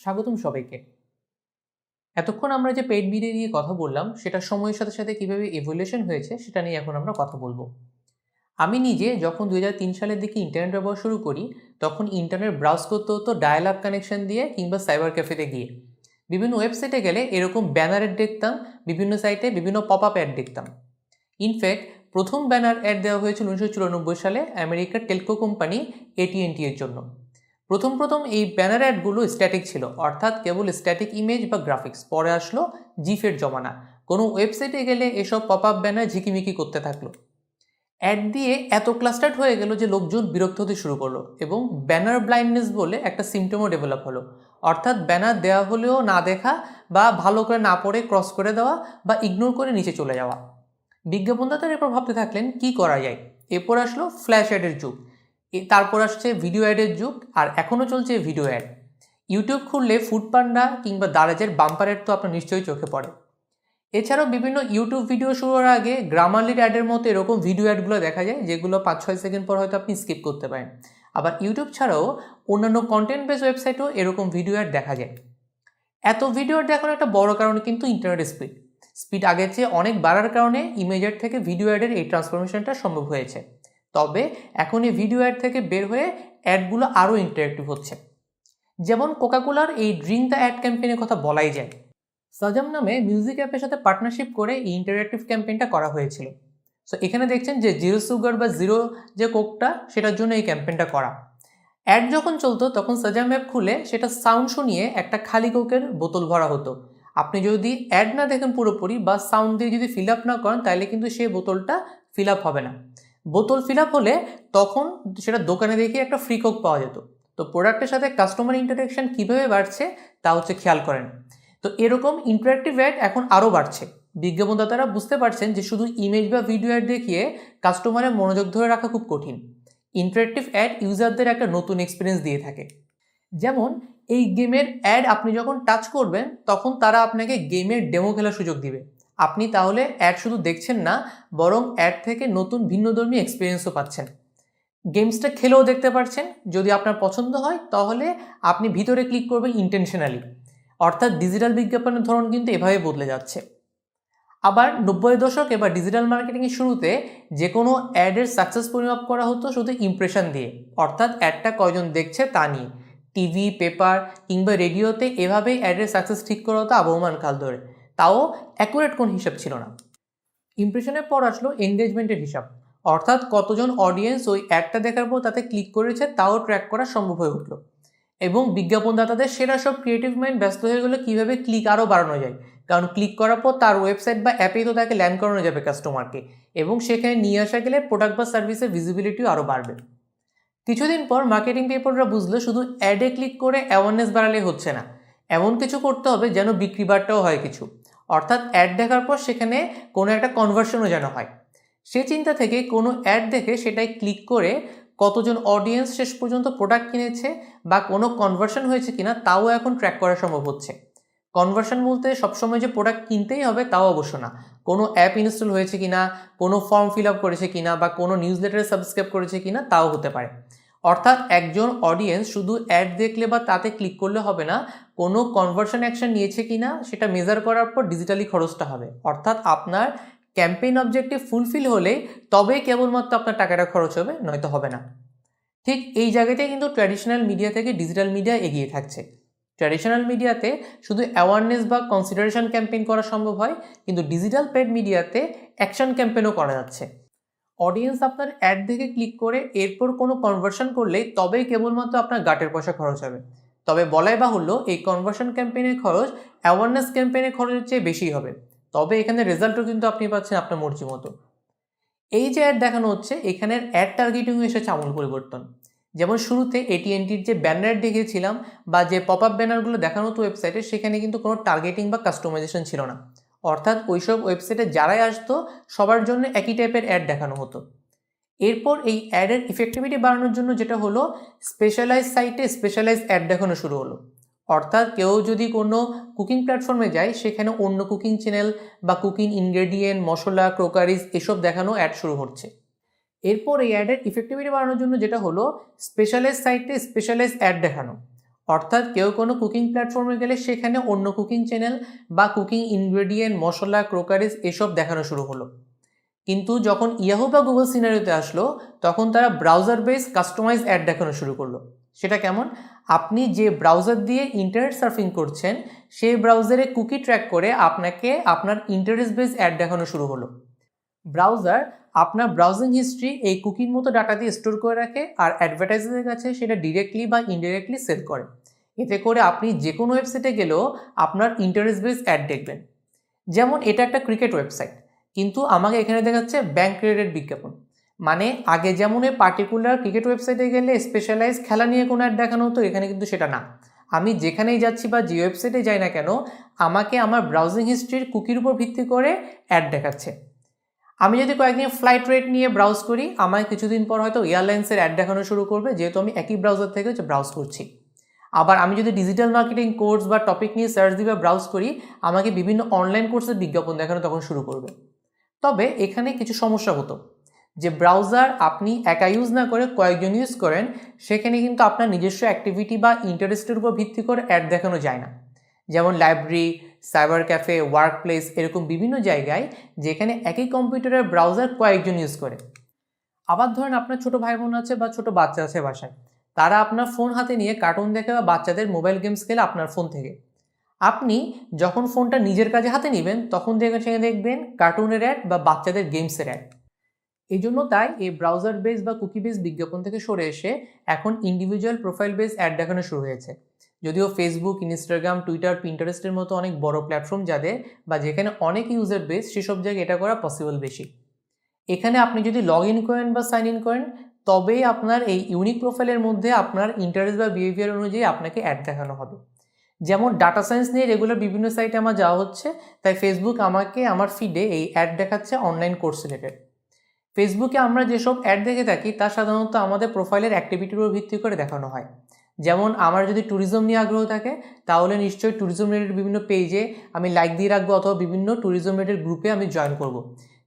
স্বাগতম সবাইকে। এতক্ষণ আমরা যে পেড মিডিয়া নিয়ে কথা বললাম সেটা সময়ের সাথে সাথে কীভাবে ইভলিউশন হয়েছে, সেটা নিয়ে এখন আমরা কথা বলব। আমি নিজে যখন দুই হাজার তিন সালের দিকে ইন্টারনেট ব্যবহার শুরু করি, তখন ইন্টারনেট ব্রাউজ করতে হতো ডায়াল আপ কানেকশন দিয়ে কিংবা সাইবার ক্যাফেতে গিয়ে। বিভিন্ন ওয়েবসাইটে গেলে এরকম ব্যানার অ্যাড দেখতাম, বিভিন্ন সাইটে বিভিন্ন পপ আপ অ্যাড দেখতাম ইনফ্যাক্ট প্রথম ব্যানার অ্যাড দেওয়া হয়েছিল উনিশশো চুরানব্বই সালে আমেরিকার টেলকো কোম্পানি এটিএনটি এর জন্য। প্রথম প্রথম এই ব্যানার অ্যাডগুলো স্ট্যাটিক ছিল, অর্থাৎ কেবল স্ট্যাটিক ইমেজ বা গ্রাফিক্স পরে আসলো জিফের জমানা। কোনো ওয়েবসাইটে গেলে এসব পপ আপ ব্যানার ঝিকিমিকি করতে থাকল। অ্যাড দিয়ে এত ক্লাস্টার্ড হয়ে গেল যে লোকজন বিরক্ত হতে শুরু করল এবং ব্যানার ব্লাইন্ডনেস বলে একটা সিমটমও ডেভেলপ হলো। অর্থাৎ ব্যানার দেওয়া হলেও না দেখা বা ভালো করে না পড়ে ক্রস করে দেওয়া বা ইগনোর করে নিচে চলে যাওয়া। বিজ্ঞাপনদাতার এরপর ভাবতে থাকলেন, কি করা যায়? এরপর আসলো ফ্ল্যাশ অ্যাডের যুগ। তারপর আসছে ভিডিও অ্যাডের যুগ, আর এখনও চলছে ভিডিও অ্যাড ইউটিউব খুললে ফুড পান্ডা কিংবা দারাজের বাম্পার অ্যাড তো আপনার নিশ্চয়ই চোখে পড়ে। এছাড়াও বিভিন্ন ইউটিউব ভিডিও শুরু হওয়ার আগে গ্রামারলির অ্যাডের মতো এরকম ভিডিও অ্যাডগুলো দেখা যায়, যেগুলো পাঁচ ছয় সেকেন্ড পর হয়তো আপনি স্কিপ করতে পারেন। আবার ইউটিউব ছাড়াও অন্যান্য কন্টেন্ট বেস ওয়েবসাইটেও এরকম ভিডিও অ্যাড দেখা যায়। এত ভিডিও অ্যাড দেখানোর একটা বড় কারণ কিন্তু ইন্টারনেট স্পিড স্পিড আগের চেয়ে অনেক বাড়ার কারণে ইমেজের থেকে ভিডিও অ্যাডের এই ট্রান্সফরমেশনটা সম্ভব হয়েছে। তবে এখন এই ভিডিও অ্যাড থেকে বের হয়ে অ্যাডগুলো আরও ইন্টারেক্টিভ হচ্ছে। যেমন কোকাকোলার এই ড্রিঙ্ক দ্য অ্যাড ক্যাম্পেইনের কথা বলাই যায়। সাজাম নামে মিউজিক অ্যাপের সাথে পার্টনারশিপ করে এই ইন্টারেক্টিভ ক্যাম্পেইনটা করা হয়েছিল। সো এখানে দেখছেন যে জিরো সুগার বা জিরো যে কোকটা সেটার জন্য এই ক্যাম্পেইনটা করা। অ্যাড যখন চলতো, তখন সাজাম অ্যাপ খুলে সেটা সাউন্ড শুনিয়ে একটা খালি কোকের বোতল ভরা হতো। আপনি যদি অ্যাড না দেখেন পুরোপুরি বা সাউন্ড দিয়ে যদি ফিল আপ না করেন, তাহলে কিন্তু সেই বোতলটা ফিল আপ হবে না। বোতল ফিল আপ হলে তখন সেটা দোকানে দেখে একটা ফ্রি কোক পাওয়া যেত। তো প্রোডাক্টের সাথে কাস্টমার ইন্টারাকশন কীভাবে বাড়ছে তা হচ্ছে খেয়াল করেন। তো এরকম ইন্টারাক্টিভ অ্যাড এখন আরও বাড়ছে। বিজ্ঞাপনদাতারা বুঝতে পারছেন যে শুধু ইমেজ বা ভিডিও অ্যাড দেখিয়ে কাস্টমারের মনোযোগ ধরে রাখা খুব কঠিন। ইন্টারাক্টিভ অ্যাড ইউজারদের একটা নতুন এক্সপিরিয়েন্স দিয়ে থাকে। যেমন, এই গেমের অ্যাড আপনি যখন টাচ করবেন, তখন তারা আপনাকে গেমের ডেমো খেলার সুযোগ দিবে। আপনি তাহলে অ্যাড শুধু দেখছেন না, বরং অ্যাড থেকে নতুন ভিন্নধর্মী এক্সপিরিয়েন্সও পাচ্ছেন। গেমসটা খেলেও দেখতে পারছেন। যদি আপনার পছন্দ হয়, তাহলে আপনি ভিতরে ক্লিক করবেন ইন্টেনশনালি অর্থাৎ ডিজিটাল বিজ্ঞাপনের ধরন কিন্তু এভাবে বদলে যাচ্ছে। আবার নব্বই দশক এবার ডিজিটাল মার্কেটিংয়ের শুরুতে যে কোনো অ্যাডের সাকসেস পরিমাপ করা হতো শুধু ইমপ্রেশন দিয়ে। অর্থাৎ অ্যাডটা কয়জন দেখছে তা নিয়ে। টিভি পেপার কিংবা রেডিওতে এভাবেই অ্যাডের সাকসেস ঠিক করা হতো আবহমান কাল ধরে। তাও অ্যাকুরেট কোন হিসাব ছিল না। ইমপ্রেশনের পর আসলো এঙ্গেজমেন্টের হিসাব। অর্থাৎ কতজন অডিয়েন্স ওই অ্যাডটা দেখার পর তাতে ক্লিক করেছে তাও ট্র্যাক করা সম্ভব হয়ে উঠল। এবং বিজ্ঞাপনদাতাদের সেরা সব ক্রিয়েটিভ মাইন্ড ব্যস্ত হয়ে গেলে কীভাবে ক্লিক আরও বাড়ানো যায়। কারণ ক্লিক করার পর তার ওয়েবসাইট বা অ্যাপেই তো তাকে ল্যান্ড করানো যাবে কাস্টমারকে এবং সেখানে নিয়ে আসা গেলে প্রোডাক্ট বা সার্ভিসের ভিজিবিলিটিও আরও বাড়বে। কিছুদিন পর মার্কেটিং পিপলরা বুঝলো শুধু অ্যাডে ক্লিক করে অ্যাওয়ারনেস বাড়ালে হচ্ছে না। এমন কিছু করতে হবে যেন বিক্রি বাড়টাও হয় কিছু। অর্থাৎ অ্যাড দেখার পর সেখানে কোনো একটা কনভার্সনও যেন হয়। সে চিন্তা থেকে কোনো অ্যাড দেখে সেটাই ক্লিক করে কতজন অডিয়েন্স শেষ পর্যন্ত প্রোডাক্ট কিনেছে বা কোনো কনভার্সন হয়েছে কিনা তাও এখন ট্র্যাক করা সম্ভব হচ্ছে। কনভার্সন বলতে সবসময় যে প্রোডাক্ট কিনতেই হবে তাও অবশ্য না। কোনো অ্যাপ ইনস্টল হয়েছে কিনা, কোনো ফর্ম ফিল আপ করেছে কিনা বা কোনো নিউজ লেটারে সাবস্ক্রাইব করেছে কিনা তাও হতে পারে। অর্থাৎ একজন অডিয়েন্স শুধু অ্যাড দেখলে বা তাতে ক্লিক করলে হবে না, কোনো কনভার্সন অ্যাকশন নিয়েছে কিনা সেটা মেজার করার পর ডিজিটালি খরচটা হবে। অর্থাৎ আপনার ক্যাম্পেইন অবজেক্টিভ ফুলফিল হলে তবেই কেবলমাত্র আপনার টাকাটা খরচ হবে, নয়তো হবে না। ঠিক এই জায়গাতেই কিন্তু ট্র্যাডিশনাল মিডিয়া থেকে ডিজিটাল মিডিয়া এগিয়ে থাকছে। ট্র্যাডিশনাল মিডিয়াতে শুধু অ্যাওয়ারনেস বা কনসিডারেশন ক্যাম্পেইন করা সম্ভব হয়, কিন্তু ডিজিটাল পেড মিডিয়াতে অ্যাকশন ক্যাম্পেইনও করা যাচ্ছে। অডিয়েন্স আপনার অ্যাড দেখে ক্লিক করে এরপর কোনো কনভার্সন করলেই তবেই কেবলমাত্র আপনার গাটের পয়সা খরচ হবে। তবে বলাই বাহুল্য, এই কনভার্সন ক্যাম্পেইনের খরচ অ্যাওয়ারনেস ক্যাম্পেইনের খরচের চেয়ে বেশি হবে। তবে এখানে রেজাল্টও কিন্তু আপনি পাচ্ছেন আপনার মর্জি মতো। এই যে অ্যাড দেখানো হচ্ছে, এখানের অ্যাড টার্গেটিং এসেছে আমূল পরিবর্তন। যেমন শুরুতে এটিএনটির যে ব্যানার দেখিয়েছিলাম বা যে পপ আপ ব্যানারগুলো দেখানো হতো ওয়েবসাইটে সেখানে কিন্তু কোনো টার্গেটিং বা কাস্টমাইজেশন ছিল না। অর্থাৎ ওইসব ওয়েবসাইটে যারাই আসতো, সবার জন্য একই টাইপের অ্যাড দেখানো হতো। এরপর এই অ্যাডের ইফেক্টিভিটি বাড়ানোর জন্য যেটা হলো স্পেশালাইজ সাইটে স্পেশালাইজ অ্যাড দেখানো শুরু হলো। অর্থাৎ কেউ যদি কোনো কুকিং প্ল্যাটফর্মে যায়, সেখানে অন্য কুকিং চ্যানেল বা কুকিং ইনগ্রেডিয়েন্ট মশলা ক্রোকারিজ এসব দেখানো অ্যাড শুরু হচ্ছে। এরপর এই অ্যাডের ইফেক্টিভিটি বাড়ানোর জন্য যেটা হলো স্পেশালাইজ সাইটে স্পেশালাইজ অ্যাড দেখানো। অর্থাৎ কেউ কোনো কুকিং প্ল্যাটফর্মে গেলে সেখানে অন্য কুকিং চ্যানেল বা কুকিং ইনগ্রেডিয়েন্ট মশলা ক্রোকারিজ এসব দেখানো শুরু হলো। কিন্তু যখন ইয়াহু বা গুগল সিনারিওতে আসলো, তখন তারা ব্রাউজার বেস কাস্টমাইজ অ্যাড দেখানো শুরু করল। সেটা কেমন? আপনি যে ব্রাউজার দিয়ে ইন্টারনেট সার্ফিং করছেন, সেই ব্রাউজারে কুকি ট্র্যাক করে আপনাকে আপনার ইন্টারেস্ট বেস অ্যাড দেখানো শুরু হলো। ব্রাউজার আপনার ব্রাউজিং হিস্ট্রি এই কুকির মতো ডাটা দিয়ে স্টোর করে রাখে আর অ্যাডভার্টাইজারের কাছে সেটা ডিরেক্টলি বা ইনডিরেক্টলি সেল করে। এতে করে আপনি যে কোনো ওয়েবসাইটে গেলেও আপনার ইন্টারেস্ট বেস অ্যাড দেখবেন। যেমন এটা একটা ক্রিকেট ওয়েবসাইট কিন্তু আমাকে এখানে দেখাচ্ছে ব্যাংক ক্রেডিট বিজ্ঞাপন। মানে আগে যেমন ওই পার্টিকুলার ক্রিকেট ওয়েবসাইটে গেলে স্পেশালাইজ খেলা নিয়ে কোনো অ্যাড দেখানো হতো, এখানে কিন্তু সেটা না। আমি যেখানেই যাচ্ছি বা যে ওয়েবসাইটে যাই না কেন, আমাকে আমার ব্রাউজিং হিস্ট্রির কুকির উপর ভিত্তি করে অ্যাড দেখাচ্ছে। আমি যদি কয়েকদিন ফ্লাইট রেট নিয়ে ব্রাউজ করি, আমায় কিছুদিন পর হয়তো এয়ারলাইন্সের অ্যাড দেখানো শুরু করবে, যেহেতু আমি একই ব্রাউজার থেকে হচ্ছে ব্রাউজ করছি। আবার আমি যদি ডিজিটাল মার্কেটিং কোর্স বা টপিক নিয়ে সার্চ দিই বা ব্রাউজ করি, আমাকে বিভিন্ন অনলাইন কোর্সের বিজ্ঞাপন দেখানো তখন শুরু করবে। তবে এখানে কিছু সমস্যা হতো, যে ব্রাউজার আপনি একা ইউজ না করে কয়েকজন ইউজ করেন, সেখানে কিন্তু আপনার নিজস্ব অ্যাক্টিভিটি বা ইন্টারেস্টের উপর ভিত্তি করে অ্যাড দেখানো যায় না। যেমন library cyber cafe workplace এরকম বিভিন্ন জায়গায় যেখানে একই কম্পিউটারের ব্রাউজার কয়েকজন ইউজ করে। আবার ধরেন আপনার ছোট ভাই বোন আছে বা ছোট বাচ্চা আছে বাসায়, তারা আপনার ফোন হাতে নিয়ে কার্টুন দেখে বা বাচ্চাদের মোবাইল গেমস খেলে আপনার ফোন থেকে। আপনি যখন ফোনটা নিজের কাজে হাতে নেবেন, তখন দেখবেন সেখানে দেখবেন কার্টুনের অ্যাড বা বাচ্চাদের গেমসের অ্যাড এই জন্য তাই এই ব্রাউজার বেস বা কুকি বেস বিজ্ঞাপন থেকে সরে এসে এখন ইন্ডিভিজুয়াল প্রোফাইল বেস অ্যাড দেখানো শুরু হয়েছে। যদিও ফেসবুক ইনস্টাগ্রাম টুইটার পিন্টারেস্টের মতো অনেক বড় প্ল্যাটফর্ম যাদের বা যেখানে অনেক ইউজার বেস সেসব জায়গায় এটা করা পসিবল বেশি। এখানে আপনি যদি লগ ইন করেন বা সাইন ইন করেন, তবেই আপনার এই ইউনিক প্রোফাইলের মধ্যে আপনার ইন্টারেস্ট বা বিহেভিয়ার অনুযায়ী আপনাকে অ্যাড দেখানো হবে। যেমন ডাটা সায়েন্স নিয়ে রেগুলার বিভিন্ন সাইটে আমার যাওয়া হচ্ছে, তাই ফেসবুক আমাকে, আমার ফিডে এই অ্যাড দেখাচ্ছে অনলাইন কোর্স রিলেটেড ফেসবুকে আমরা যেসব অ্যাড দেখে থাকি, তা সাধারণত আমাদের প্রোফাইলের অ্যাক্টিভিটির উপর ভিত্তি করে দেখানো হয়। যেমন আমার যদি ট্যুরিজম নিয়ে আগ্রহ থাকে, তাহলে নিশ্চয়ই ট্যুরিজম রিলেটেড বিভিন্ন পেজে আমি লাইক দিয়ে রাখব অথবা বিভিন্ন ট্যুরিজম রিলেটেড গ্রুপে আমি জয়েন করব।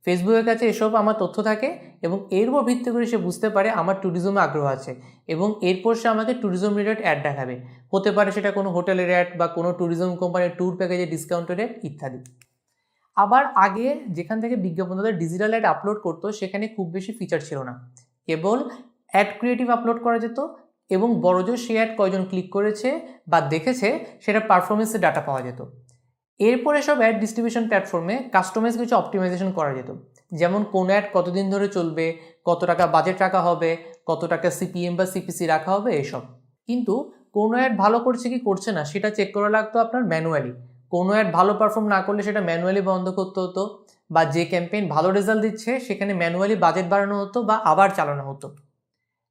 ফেসবুকের কাছে এসব আমার তথ্য থাকে এবং এর উপর ভিত্তি করে সে বুঝতে পারে আমার ট্যুরিজমে আগ্রহ আছে এবং এরপর সে আমাকে ট্যুরিজম রিলেটেড অ্যাড দেখাবে। হতে পারে সেটা কোনো হোটেলের অ্যাড বা কোনো ট্যুরিজম কোম্পানির ট্যুর প্যাকেজের ডিসকাউন্টের অ্যাড ইত্যাদি। আবার আগে যেখান থেকে বিজ্ঞাপন তাদের ডিজিটাল অ্যাড আপলোড করতো, সেখানে খুব বেশি ফিচার ছিল না। কেবল অ্যাড ক্রিয়েটিভ আপলোড করা যেত এবং বড়জোর সে অ্যাড কয়জন ক্লিক করেছে বা দেখেছে, সেটা পারফরমেন্সের ডাটা পাওয়া যেত। এরপরে সব অ্যাড ডিস্ট্রিবিউশন প্ল্যাটফর্মে কাস্টমাইজ কিছু অপটিমাইজেশন করা যেত। যেমন কোন অ্যাড কতদিন ধরে চলবে, কত টাকা বাজেট রাখা হবে, কত টাকা সিপিএম বা সিপিসি রাখা হবে, এসব। কিন্তু কোনো অ্যাড ভালো করছে কি করছে না, সেটা চেক করা লাগতো আপনার ম্যানুয়ালি কোনো অ্যাড ভালো পারফর্ম না করলে সেটা ম্যানুয়ালি বন্ধ করতে হতো বা যে ক্যাম্পেইন ভালো রেজাল্ট দিচ্ছে, সেখানে ম্যানুয়ালি বাজেট বাড়ানো হতো বা আবার চালানো হতো।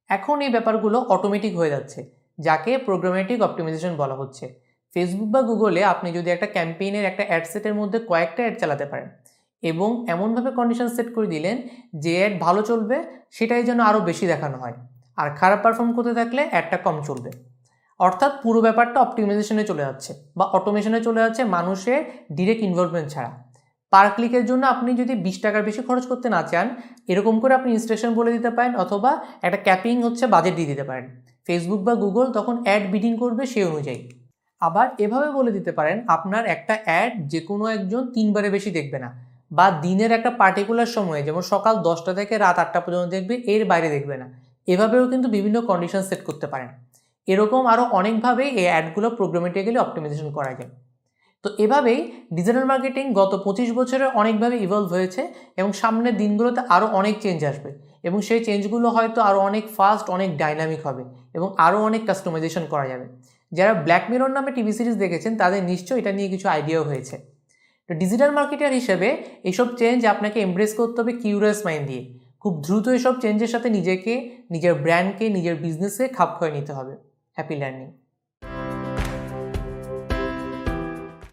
এখন এই ব্যাপারগুলো অটোমেটিক হয়ে যাচ্ছে, যাকে প্রোগ্রামেটিক অপটিমাইজেশন বলা হচ্ছে। ফেসবুক বা গুগলে আপনি যদি একটা ক্যাম্পেইনের একটা অ্যাড সেটের মধ্যে কয়েকটা অ্যাড চালাতে পারেন এবং এমনভাবে কন্ডিশন সেট করে দিলেন যে অ্যাড ভালো চলবে, সেটাই যেন আরও বেশি দেখানো হয়। আর খারাপ পারফর্ম করতে থাকলে অ্যাডটা কম চলবে। অর্থাৎ পুরো ব্যাপারটা অপটিমাইজেশনে চলে যাচ্ছে বা অটোমেশনে চলে যাচ্ছে মানুষের ডিরেক্ট ইনভলভমেন্ট ছাড়া। পার ক্লিকের জন্য আপনি যদি বিশ টাকার বেশি খরচ করতে না চান, এরকম করে আপনি ইনস্ট্রাকশন বলে দিতে পারেন অথবা একটা ক্যাপিং হচ্ছে বাজেট দিয়ে দিতে পারেন। ফেসবুক বা গুগল তখন অ্যাড বিডিং করবে সেই অনুযায়ী। আবার এভাবে বলে দিতে পারেন, আপনার একটা অ্যাড যে কোনো একজন তিনবারে বেশি দেখবে না বা দিনের একটা পার্টিকুলার সময়ে, যেমন সকাল দশটা থেকে রাত আটটা পর্যন্ত দেখবে, এর বাইরে দেখবে না। এভাবেও কিন্তু বিভিন্ন কন্ডিশন সেট করতে পারেন। এরকম আরও অনেকভাবেই এই অ্যাডগুলো প্রোগ্রামেটিক্যালি অপটিমাইজেশন করা যায়। তো এভাবেই ডিজিটাল মার্কেটিং গত পঁচিশ বছরে অনেকভাবে ইভলভ হয়েছে এবং সামনের দিনগুলোতে আরও অনেক চেঞ্জ আসবে এবং সেই চেঞ্জগুলো হয়তো আরও অনেক ফাস্ট অনেক ডাইনামিক হবে এবং আরও অনেক কাস্টমাইজেশন করা যাবে। যারা ব্ল্যাক মিরর নামে টিভি সিরিজ দেখেছেন, তাদের নিশ্চয়ই এটা নিয়ে কিছু আইডিয়াও হয়েছে। তো ডিজিটাল মার্কেটার হিসেবে এইসব চেঞ্জ আপনাকে এমব্রেস করতে হবে কিউরিয়াস মাইন্ড দিয়ে। খুব দ্রুত এসব চেঞ্জের সাথে নিজেকে, নিজের ব্র্যান্ডকে নিজের বিজনেসকে খাপ খয়ে নিতে হবে। Happy learning